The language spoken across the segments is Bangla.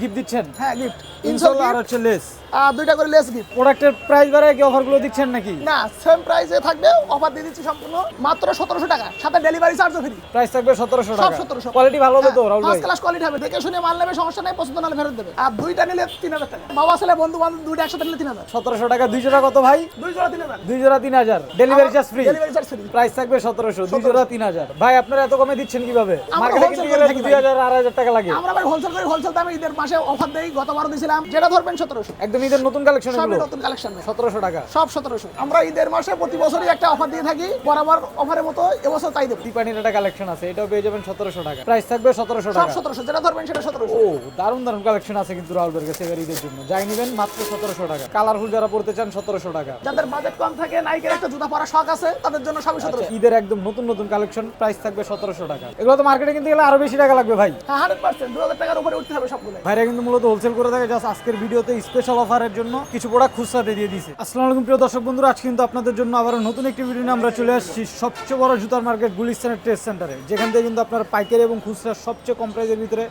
গিফট দিচ্ছেন? হ্যাঁ গিফট ইনসোল আর হচ্ছে লেস আর দুইটা করে লেস গিফট প্রোডাক্টের প্রাইস বাড়ায় কি অফারগুলো দিচ্ছেন নাকি? না সেম প্রাইসে থাকবে অফার দিয়ে দিচ্ছি সম্পূর্ণ মাত্র সতেরোশো টাকা। সাথে ডেলিভারি চার্জও ফ্রি প্রাইস থাকবে সতেরোশো সব টাকা। সতেরোশো। কোয়ালিটি ভালো হবে তো রাহুল ভাই? ফার্স্ট ক্লাস কোয়ালিটি হবে। দেখে শুনে মাল নেবে সমস্যা নেই পছন্দ নাহলে ফেরত দেবে। আর দুইটা নিলে তিন হাজার টাকা। বাবা ছেলে বন্ধু বান্ধব দুইটা একসাথে নিলে তিন হাজার। সতেরোশো টাকা দুই জোড়া কত ভাই? দুই জোড়া তিন হাজার। দুই জোড়া তিন হাজার। Delivery charge free delivery charge free price থাকবে সতেরোশো দুই জোড়া তিন হাজার। ভাই আপনারা এত কমে দিচ্ছেন কীভাবে? মার্কেটে কিনতে করে গেলে দুই হাজার আড়াই টাকা লাগে। আমরা ভাই হোলসেল করি হোলসেল দামে ঈদের মাসে অফার দেই গতবারও দিয়েছিলাম যেটা ধরবেন সতেরোশো। একদম ঈদের নতুন কালেকশন সবই নতুন কালেকশন সতেরোশো টাকা। সব সতেরোশো। আমরা ঈদের মাসে প্রতি বছরই একটা অফার দিয়ে থাকি বরাবর অফারের মতো এবছর তাই দেবো। টিপানির একটা কালেকশন আছে এটাও পেয়ে যাবেন সতেরোশো টাকা। প্রাইস থাকবে সতেরোশো সব টাকা। সতেরোশো যেটা ধরবেন সেটা সতেরোশো। ও দারুণ দারুণ কালেকশন আছে কিন্তু রাহুল বের কাছে এবার ঈদের জন্য। যাই নিবেন মাত্র সতেরোশো টাকা। কালারফুল যারা পড়তে চান সতেরোশো টাকা। যাদের বাজেট কম থাকে নাইকের একটা জুতা পরা শখ আছে তাদের জন্য সবই আচ্ছা সতেরোশো। ঈদের একদম নতুন নতুন কালেকশন প্রাইস থাকবে সতেরোশো টাকা। এগুলো তো মার্কেটে কিনতে গেলে আরও বেশি টাকা লাগবে ভাই। হ্যাঁ হান্ড্রেড পার্সেন্ট দু হাজার টাকার উপরে উঠতে হবে সবগুলো ভাইরা কিন্তু মূলত হোলসেল করে থাকে জাস্ট আজকের ভিডিওতে স্পেশাল অফারের জন্য কিছু প্রোডাক্ট খুচরাতে দিয়ে দিয়েছে। আসসালামু আলাইকুম প্রিয় দর্শক বন্ধুরা আজ কিন্তু আপনাদের জন্য আবার নতুন একটি ভিডিও নিয়ে আমরা চলে আসছি সবচেয়ে বড় জুতার মার্কেট গুলিস্তানের ট্রেড সেন্টারে যেখান থেকে কিন্তু আপনার পাইকারি এবং খুচরা সবচেয়ে কম প্রাইসের ভিতরে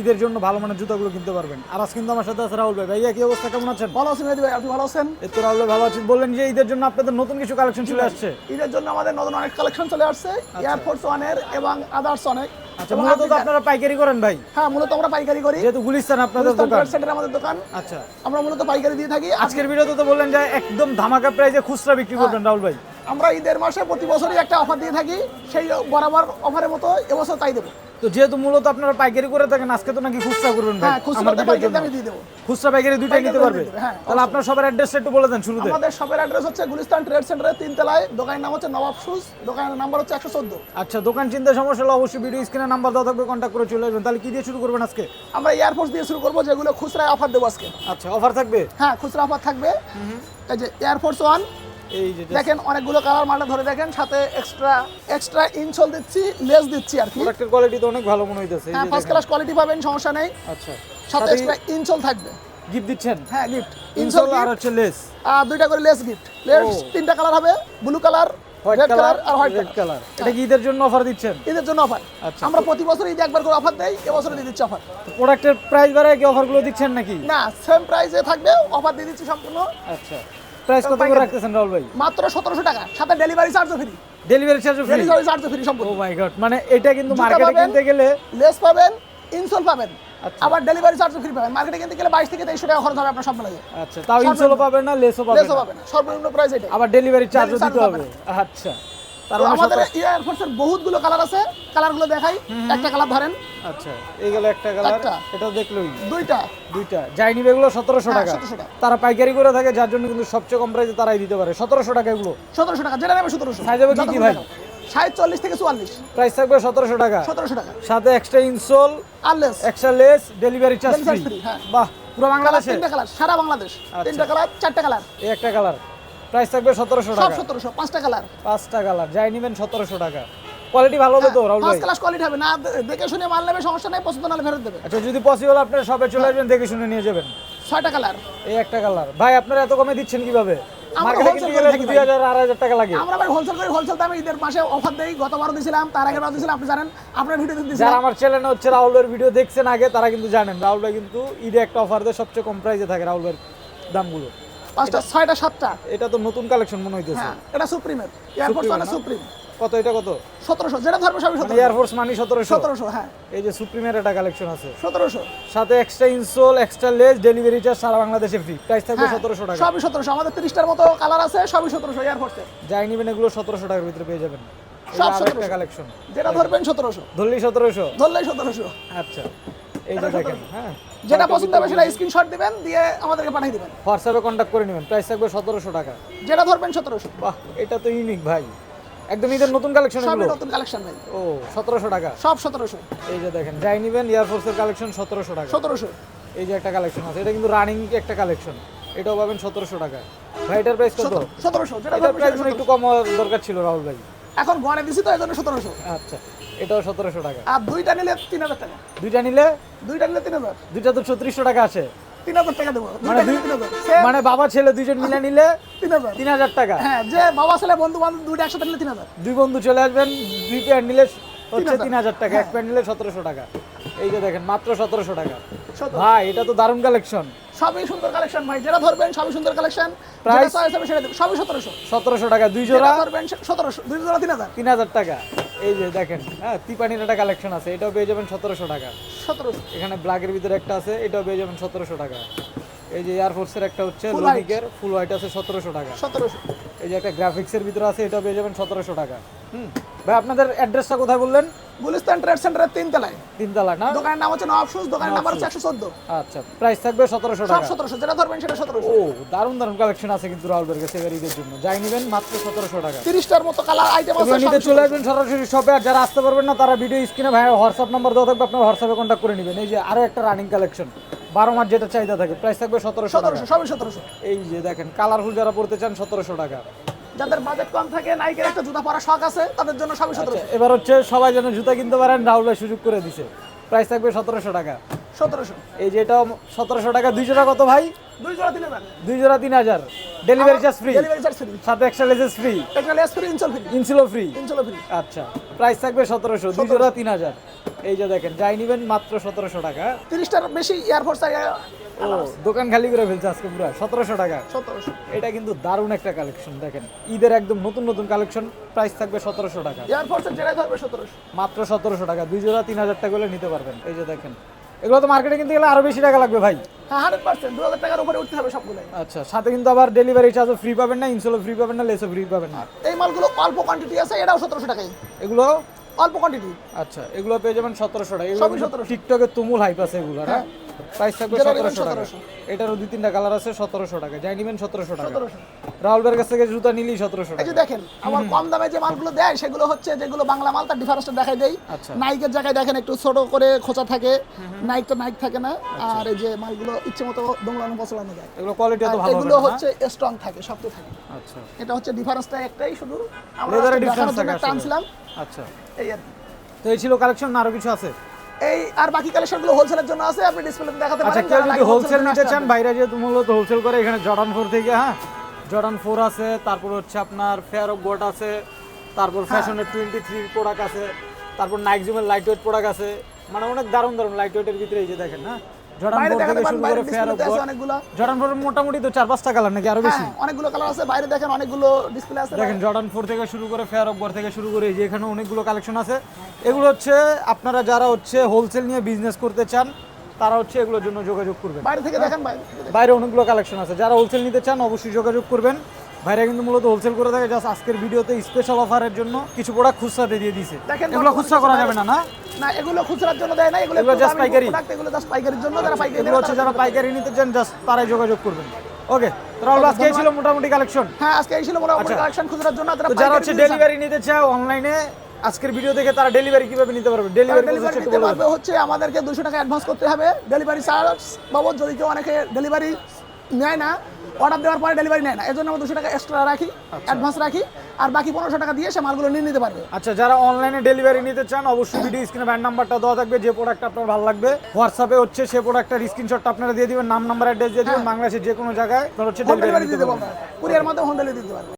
ঈদের জন্য ভালো মানের জুতাগুলো কিনতে পারবেন। আর আজ কিন্তু আমার সাথে আছে রাহুল ভাই। ভাইয়া কি অবস্থা? কেমন আছেন? ভালো আছেন ভাই আপনি ভালো আছেন? এই তো রাহুল ভাই ভালো আছেন বললেন যে ঈদের জন্য আপনাদের নতুন কিছু কালেকশন চলে আসছে। ঈদের জন্য আমাদের নতুন অনেক কালেকশন চলে আসছে। এয়ারফোর্স ওয়ানের এবং আদার্স অনেক। আচ্ছা মূলত তো আপনারা পাইকারি করেন ভাই। হ্যাঁ মূলত আমরা পাইকারি করি। যেহেতু গুলিস্তান আপনাদের দোকান। সেন্টার আমাদের দোকান। আচ্ছা। আমরা মূলত পাইকারি দিয়ে থাকি। আজকের ভিডিওতে তো বললেন যে একদম ধামাকা প্রাইসে খুচরা বিক্রি করবেন রাহুল ভাই। আমরা ঈদের মাসে প্রতি বছরই একটা অফার দিয়ে থাকি। সেই বরাবর অফারের মতো এবছর তাই দেবো। তো যেহেতু মূলত আপনারা পাইকারি করে থাকেন আজকে তো নাকি খুচরা করবেন ভাই? হ্যাঁ খুচরা আমার পাইকারি দিয়ে দেবো। খুচরা পাইকারি দুইটাই নিতে পারবে? হ্যাঁ, তাহলে আপনার সবার অ্যাড্রেসটা একটু বলে দেন শুরুতে। আমাদের শপের অ্যাড্রেস হচ্ছে গুলিস্তান ট্রেড সেন্টারের তিন তলায়। দোকানের নাম হচ্ছে নবাব শুজ দোকানের নাম্বার হচ্ছে একশো চোদ্দ। আচ্ছা দোকান চিন্তা সমস্যা হলে অবশ্যই ভিডিও স্ক্রিনে নাম্বার দেওয়া থাকবে কন্ট্যাক্ট করে চলে আসবেন। তাহলে কি দিয়ে শুরু করবেন আজকে? আমরা এয়ারফোর্স দিয়ে শুরু করব যেগুলো খুচরায় অফার দেবো আজকে। আচ্ছা অফার থাকবে? হ্যাঁ খুচরা অফার থাকবে। এই যে এয়ারফোর্স ওয়ান দেখেন অনেকগুলো কালার মালটা ধরে দেখেন সাথে এক্সট্রা এক্সট্রা ইনসোল দিচ্ছি লেস দিচ্ছি আর কি। প্রোডাক্টের কোয়ালিটি তো অনেক ভালো মনে হইতেছে হ্যাঁ ফার্স্ট ক্লাস কোয়ালিটি পাবেন সমস্যা নেই। আচ্ছা। সাথে এক্সট্রা ইনসোল থাকবে। গিফট দিচ্ছেন? হ্যাঁ গিফট ইনসোল আর হচ্ছে লেস আর দুইটা করে লেস গিফট লেস তিনটা কালার হবে blue colour white colour colour আর হোয়াইট কালার কালার এটা কি ঈদের জন্য অফার দিচ্ছেন? ঈদের জন্য অফার আচ্ছা। আমরা প্রতি বছর ঈদে একবার করে অফার দেই এবছর দিয়ে দিচ্ছি অফার প্রোডাক্টের প্রাইস বাড়ায় কি অফারগুলো দিচ্ছেন নাকি? না সেম প্রাইসে থাকবে অফার দিয়ে দিচ্ছি সম্পূর্ণ। আচ্ছা। প্রাইস কত করে রাখতেছেন রাহুল ভাই? মাত্র সতেরোশো টাকা। সাথে ডেলিভারি চার্জও ফ্রি ডেলিভারি চার্জও ফ্রি ডেলিভারি চার্জও ফ্রি সম্পূর্ণ। ও মাই গড মানে এটা কিন্তু মার্কেটে কিনতে গেলে লেস পাবেন ইনসোল পাবেন। আচ্ছা। আবার ডেলিভারি চার্জও ফ্রি পাবেন। মার্কেটে কিনতে গেলে বাইশ থেকে তেইশশো টাকা খরচ হবে আপনার সব মিলে আচ্ছা তাও ইনসোলও পাবেন না লেসও পাবেন লেসও পাবেন সর্বনিম্ন প্রাইস এটা আবার ডেলিভারি চার্জও দিতে হবে। আচ্ছা। আমাদের বহুতগুলো কালার আছে। কালারগুলো দেখাই। একটা কালার ধরেন। আচ্ছা একটা কালার। এটাও দেখলোই দুইটা। দুইটা। যাই নিবে এগুলো সতেরোশো হ্যাঁ, টাকা। 1700 টাকা। তারা পাইকারি করে থাকে যার জন্য কিন্তু সবচেয়ে কম প্রাইসে তারাই দিতে পারে। সতেরোশো টাকা এগুলো। সতেরোশো টাকা। যেটা নেবে সতেরোশো। Size হবে কি কি ভাই? থেকে চুয়াল্লিশ। প্রাইস থাকবে সতেরোশো টাকা। সতেরোশো টাকা। সাথে এক্সট্রা ইনসোল আর lace extra lace delivery charge free. বাহ পুরো বাংলাদেশে? তিনটা কালার সারা বাংলাদেশ। আচ্ছা। তিনটা কালার চারটা কালার এই একটা কালার প্রাইস থাকবে সতেরোশো সব টাকা। সতেরোশো পাঁচটা কালার পাঁচটা কালার যাই নিবেন সতেরোশো টাকা। কোয়ালিটি ভালো হবে তো রাহুল ভাই? ফার্স্ট ক্লাস কোয়ালিটি হবে। না দেখে শুনে মাল নেবে সমস্যা নাই পছন্দ নাহলে ফেরত দেবে আচ্ছা যদি পসিবল আপনার সবে চলে আসবেন দেখে শুনে নিয়ে যাবেন। ছয়টা কালার এই একটা কালার ভাই আপনারা এত কমে দিচ্ছেন কীভাবে? মার্কেটে wholesale গেলে থাকি দুই ভাই। হাজার আড়াই হাজার টাকা লাগে। আমরা ভাই হোলসেল করি হোলসেল দামে ঈদের মাসে অফার দেই গতবারও দিয়েছিলাম তার আগের বার দিয়েছিলাম আপনি জানেন আপনার ভিডিওতে যারা দিয়েছিলাম আমার চ্যানেলে হচ্ছে রাহুল ভাইয়ের ভিডিও দেখছেন আগে তারা কিন্তু জানেন রাহুল ভাই কিন্তু ঈদে একটা অফার দেয় সবচেয়ে কম প্রাইসে থাকে রাহুল ভাইয়ের দামগুলো। পাঁচটা ছয়টা সাতটা। এটা তো নতুন কালেকশন মনে হইতেছে। হ্যাঁ এটা সুপ্রিমের এয়ারফোর্স মানে সুপ্রিম কত এটা কত? সতেরোশো যেটা ধরবে সবই মানে সতেরোশো। এয়ারফোর্স মানি সতেরোশো। সতেরোশো হ্যাঁ। এই যে সুপ্রিমের একটা কালেকশন আছে। সতেরোশো। সাথে extra insole extra lace delivery charge সারা বাংলাদেশে ফ্রি প্রাইস থাকবে হ্যাঁ, সতেরোশো টাকা। সবই সতেরোশো। আমাদের তিরিশটার মতো কালার আছে সবই সতেরোশো এয়ারফোর্সে যাই নিবেন এগুলো সতেরোশো টাকার ভিতরে পেয়ে যাবেন। সব একটা 1700 কালেকশন যেটা ধরবেন সতেরোশো। ধরলেই সতেরোশো? ধরলেই সতেরোশো। আচ্ছা। এই যে দেখেন হ্যাঁ। যেটা পছন্দ হবে সেটা স্ক্রিনশট দিবেন দিয়ে আমাদেরকে পাঠিয়ে দিবেন। হোয়াটসঅ্যাপে কন্ট্যাক্ট করে নেবেন প্রাইস থাকবে সতেরোশো টাকা। যেটা ধরবেন সতেরোশো। বাহ এটা তো ইউনিক ভাই। একদম ঈদের নতুন কালেকশন এগুলো? নতুন কালেকশন ভাই। ও সতেরোশো টাকা। সব সতেরোশো। এই যে দেখেন যাই নিবেন এয়ারফোর্সের কালেকশন সতেরোশো টাকা। সতেরোশো। এই যে একটা কালেকশন আছে এটা কিন্তু রানিং একটা কালেকশন এটাও পাবেন সতেরোশো টাকা। ভাই এটার প্রাইস কত? সতেরোশো যেটা প্রাইস একটু কম দরকার ছিল রাহুল ভাই। এখন গড়ে দিছি তো এই জন্য সতেরোশো। আচ্ছা। এটাও সতেরোশো টাকা। আর দুইটা নিলে তিন হাজার টাকা। দুইটা নিলে? দুইটা নিলে তিন হাজার দুইটা তো ছত্রিশশো টাকা আছে তিন হাজার টাকা দেবো। মানে মানে বাবা ছেলে দুইজন মিলে নিলে তিন হাজার তিন হাজার টাকা। হ্যাঁ যে বাবা ছেলে বন্ধু বান্ধব দুইটা একসাথে নিলে তিন হাজার দুই বন্ধু চলে আসবেন দুই প্যান্ট নিলে হচ্ছে তিন হাজার টাকা এক প্যান্ট নিলে সতেরোশো টাকা। এই যে দেখেন মাত্র সতেরোশো টাকা। ভাই এটা তো দারুণ কালেকশন সবই সুন্দর কালেকশন ভাই। যেটা ধরবেন সবই সুন্দর কালেকশন দেবো। সবই সতেরোশো। সতেরোশো টাকা দুই জোড়া? ধরবেন সতেরোশো। দুই জোড়া তিন হাজার তিন হাজার টাকা। এই যে দেখেন হ্যাঁ তিপানির একটা কালেকশন আছে এটাও পেয়ে যাবেন সতেরোশো টাকা। সতেরোশো। এখানে ব্ল্যাকের ভিতরে একটা আছে এটাও পেয়ে যাবেন সতেরোশো টাকা। এই যে এয়ারফোর্সের একটা হচ্ছে লোনিকের ফুল হোয়াইট আছে সতেরোশো টাকা। সতেরোশো। এই যে একটা গ্রাফিক্সের ভিতরে আছে এটা পেয়ে যাবেন সতেরোশো টাকা। হুম। ভাই আপনাদের অ্যাড্রেসটা কোথায় বললেন? গুলিস্তান ট্রেড সেন্টারের তিন তলায় তিনতলা না? দোকানের নাম হচ্ছে নবাব শুজ দোকানের নাম্বার হচ্ছে একশো চোদ্দ। আচ্ছা প্রাইস থাকবে সতেরোশো টাকা। সতেরোশো যেটা ধরবেন সেটা সতেরোশো। ও দারুণ দারুণ কালেকশন আছে কিন্তু রাহুল বের কাছে এবার ঈদের জন্য। যাই নেবেন মাত্র সতেরোশো টাকা। তিরিশটার মতো কালার আইটেম আছে নিতে চলে আসবেন সরাসরি শপে আর যারা আসতে পারবেন না তারা ভিডিও স্ক্রিনে ভাই হোয়াটসঅ্যাপ নাম্বার দেওয়া থাকবে আপনার হোয়াটসঅ্যাপে কন্ট্যাক্ট করে নেবেন। এই যে আরও একটা রানিং কালেকশন বারো মাস যেটা চাহিদা থাকে প্রাইস থাকবে সতেরোশো সতেরোশো সবই সতেরোশো। এই যে দেখেন কালারফুল যারা পড়তে চান সতেরোশো টাকা। যাদের বাজেট কম থাকে নাইকের একটা জুতা পরা শখ আছে তাদের জন্য সবই আচ্ছা সতেরোশো। এবার হচ্ছে সবাই যেন জুতা কিনতে পারেন রাহুল ভাই সুযোগ করে দিছে। প্রাইস থাকবে সতেরোশো টাকা। সতেরোশো। এই যে এটাও সতেরোশো টাকা দুই জোড়া কত ভাই? দুই জোড়া তিন হাজার। দুই জোড়া তিন হাজার। Delivery charge free delivery charge free সাথে extra laces free free insole free ইনসুলো free insole free আচ্ছা প্রাইস থাকবে সতেরোশো দুই জোড়া তিন হাজার। এই যে দেখেন যাই নিবেন মাত্র সতেরোশো টাকা। তিরিশটার বেশি এয়ারফোর্স ও দোকান খালি করে ফেলছে আজকে পুরো সতেরোশো টাকা। সতেরোশো। এটা কিন্তু দারুণ একটা কালেকশন দেখেন। ঈদের একদম নতুন নতুন কালেকশন প্রাইস থাকবে সতেরোশো টাকা। এয়ারফোর্সের যেটাই ধরবে সতেরোশো। মাত্র সতেরোশো টাকা দুই জোড়া তিন হাজার টাকা করে নিতে পারবেন। এই যে দেখেন এগুলো তো মার্কেটে কিনতে গেলে আরও বেশি টাকা লাগবে ভাই। হ্যাঁ হান্ড্রেড পার্সেন্ট দু হাজার টাকার উপরে উঠতে হবে আচ্ছা সাথে কিন্তু আবার ডেলিভারি চার্জও ফ্রি পাবেন না ইনসুলও ফ্রি পাবেন না লেসও ফ্রি পাবেন না। এই মালগুলো অল্প কোয়ান্টিটি আছে এটাও সতেরোশো টাকাই এগুলো? অল্প কোয়ান্টিটি আচ্ছা এগুলো পেয়ে যাবেন সতেরোশো টাকা। এগুলো সবই কিন্তু 1700 টিকটকে তুমুল হাইপ আছে এগুলো হ্যাঁ? প্রাইস থাকবে সতেরোশো টাকা। এটারও দুই তিনটা কালার আছে সতেরোশো টাকা। যাই নিবেন সতেরোশো টাকা। সতেরোশো। রাহুল ভাইয়ের কাছ থেকে জুতা নিলেই সতেরোশো টাকা। দেখেন আমার কম দামে যে মালগুলো দেয় সেগুলো হচ্ছে যেগুলো বাংলা মাল তার ডিফারেন্সটা দেখাই দেই। আচ্ছা। নাইকের জায়গায় দেখেন একটু ছোট করে খোঁচা থাকে। নাইক তো নাইক থাকে না। আচ্ছা। আর এই যে মালগুলো ইচ্ছে মতো পচলানো যায় এগুলো কোয়ালিটি তো ভালো এগুলো হচ্ছে স্ট্রং থাকে শক্ত থাকে। আচ্ছা। এটা হচ্ছে ডিফারেন্সটা একটাই শুধু আমরা দেখানোর জন্য আচ্ছা। এই আর তো এই ছিল কালেকশন আরও কিছু আছে? এই আর বাকি কালেকশনগুলো হোলসেলের জন্য আছে আপনি ডিসপ্লেতে দেখাতে আচ্ছা কেউ যদি হোলসেল নিতে চান বাইরে যেহেতু মূলত হোলসেল করে এখানে জর্ডান ফোর থেকে হ্যাঁ? জর্ডান ফোর আছে তারপর হচ্ছে আপনার ফেয়ার অফ গোট আছে তারপর। ফ্যাশনের টোয়েন্টি থ্রি প্রোডাক্ট আছে তারপর নাইকজুমের লাইট ওয়েট প্রোডাক্ট আছে মানে অনেক দারুণ দারুণ লাইট ওয়েটের ভিতরে এই যে দেখেন হ্যাঁ? জর্ডান ফোর মোটামুটি তো চার পাঁচটা কালার নাকি আরও বেশি? হ্যাঁ অনেকগুলো কালার আছে বাইরে দেখেন অনেকগুলো ডিসপ্লে আছে। দেখেন জর্ডান ফোর থেকে শুরু করে ফেয়ার অফ থেকে শুরু করে এই যে এখানে অনেকগুলো কালেকশন আছে। এগুলো হচ্ছে আপনারা যারা হচ্ছে হোলসেল নিয়ে বিজনেস করতে চান তারা হচ্ছে এগুলোর জন্য যোগাযোগ করবেন। বাইরে থেকে দেখেন বাইরে থেকে দেখেন। বাইরে অনেকগুলো কালেকশন আছে। যারা হোলসেল নিতে চান অবশ্যই যোগাযোগ করবেন। ভাইরা কিন্তু মূলত হোলসেল করে থাকে জাস্ট আজকের ভিডিওতে স্পেশাল অফারের জন্য কিছু প্রোডাক্ট খুচরাতে দিয়ে দিছে দেখেন এগুলো খুচরা করা যাবে না না? না এগুলো খুচরার জন্য দেয় না এগুলো একটু পাইকারি? এগুলো জাস্ট পাইকারির জন্য যারা পাইকারি এগুলো হচ্ছে যারা পাইকারি নিতে চান জাস্ট তারাই যোগাযোগ করবেন। ওকে রাহুল আজকে এই ছিল মোটামুটি কালেকশন হ্যাঁ আজকে এই ছিল মোটামুটি আচ্ছা। কালেকশন খুচরার জন্য যারা হচ্ছে ডেলিভারি নিতে চায় অনলাইনে আজকের ভিডিও দেখে তারা ডেলিভারি কীভাবে নিতে পারবে? ডেলিভারি ডেলিভারি নিতে পারবে হচ্ছে আমাদেরকে দুশো টাকা অ্যাডভান্স করতে হবে। ডেলিভারি চার্জ বাবদ যদি কেউ অনেকে ডেলিভারি নেয় না অর্ডার দেওয়ার পরে ডেলিভারি নেয় না। এই জন্য আমরা দুশো টাকা এক্সট্রা রাখি অ্যাডভান্স রাখি আর বাকি পনেরোশো টাকা দিয়ে সে মালগুলো নিয়ে নিতে পারবে। আচ্ছা যারা অনলাইনে ডেলিভারি নিতে চান অবশ্যই ভিডিও স্ক্রিনে ব্যান্ড নাম্বারটা দেওয়া থাকবে যে প্রোডাক্ট আপনার ভালো লাগবে। হোয়াটসঅ্যাপে হচ্ছে সে প্রোডাক্টের স্ক্রিনশটটা আপনারা দিয়ে দিবেন নাম নাম্বার অ্যাড্রেস দিয়ে দিবেন বাংলাদেশের যে কোনো জায়গায় হচ্ছে ডেলিভারি দিয়ে দেবো কুরিয়ার মাধ্যমে হোম ডেলিভারি দিতে পারব।